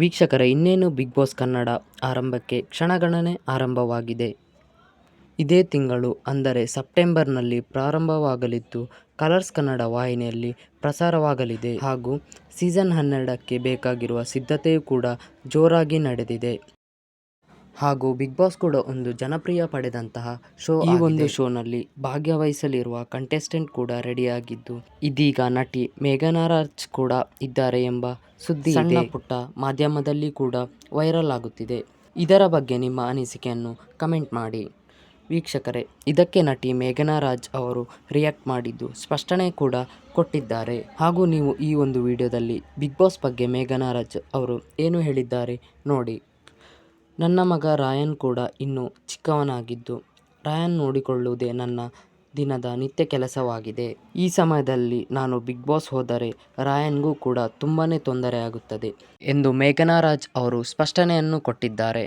ವೀಕ್ಷಕರೇ ಇನ್ನೇನು big boss Kannada ಆರಂಭಕ್ಕೆ ಕ್ಷಣಗಣನೆ ಆರಂಭವಾಗಿದೆ. ಇದೇ ತಿಂಗಳು, ಅಂದರೆ ಸೆಪ್ಟೆಂಬರ್ನಲ್ಲಿ ಪ್ರಾರಂಭವಾಗಲಿದ್ದು, ಕಲರ್ಸ್ ಕನ್ನಡ ವಾಹಿನಿಯಲ್ಲಿ ಪ್ರಸಾರವಾಗಲಿದೆ ಹಾಗೂ ಸೀಸನ್ ಹನ್ನೆರಡಕ್ಕೆ ಬೇಕಾಗಿರುವ ಸಿದ್ಧತೆಯೂ ಕೂಡ ಜೋರಾಗಿ ನಡೆದಿದೆ. ಹಾಗೂ ಬಿಗ್ ಬಾಸ್ ಕೂಡ ಒಂದು ಜನಪ್ರಿಯ ಪಡೆದಂತಹ ಶೋ ಈ ಒಂದು ಶೋನಲ್ಲಿ ಭಾಗ್ಯವಹಿಸಲಿರುವ ಕಂಟೆಸ್ಟೆಂಟ್ ಕೂಡ ರೆಡಿಯಾಗಿದ್ದು ಇದೀಗ ನಟಿ ಮೇಘನಾರಾಜ್ ಕೂಡ ಇದ್ದಾರೆ ಎಂಬ ಸುದ್ದಿ ಸಣ್ಣ ಪುಟ್ಟ ಮಾಧ್ಯಮದಲ್ಲಿ ಕೂಡ ವೈರಲ್ ಆಗುತ್ತಿದೆ. ಇದರ ಬಗ್ಗೆ ನಿಮ್ಮ ಅನಿಸಿಕೆಯನ್ನು ಕಮೆಂಟ್ ಮಾಡಿ. ವೀಕ್ಷಕರೇ ಇದಕ್ಕೆ ನಟಿ ಮೇಘನಾರಾಜ್ ಅವರು ರಿಯಾಕ್ಟ್ ಮಾಡಿದ್ದು ಸ್ಪಷ್ಟನೆ ಕೂಡ ಕೊಟ್ಟಿದ್ದಾರೆ. ಹಾಗೂ ನೀವು ಈ ಒಂದು ವಿಡಿಯೋದಲ್ಲಿ ಬಿಗ್ ಬಾಸ್ ಬಗ್ಗೆ ಮೇಘನಾ ರಾಜ್ ಅವರು ಏನು ಹೇಳಿದ್ದಾರೆ ನೋಡಿ. ನನ್ನ ಮಗ ರಾಯನ್ ಕೂಡ ಇನ್ನೂ ಚಿಕ್ಕವನಾಗಿದ್ದು, ರಾಯನ್ ನೋಡಿಕೊಳ್ಳುವುದೇ ನನ್ನ ದಿನದ ನಿತ್ಯ ಕೆಲಸವಾಗಿದೆ. ಈ ಸಮಯದಲ್ಲಿ ನಾನು ಬಿಗ್ ಬಾಸ್ ಹೋದರೆ ರಾಯನ್ಗೂ ಕೂಡ ತುಂಬಾ ತೊಂದರೆಯಾಗುತ್ತದೆ ಎಂದು ಮೇಘನಾ ರಾಜ್ ಅವರು ಸ್ಪಷ್ಟನೆಯನ್ನು ಕೊಟ್ಟಿದ್ದಾರೆ.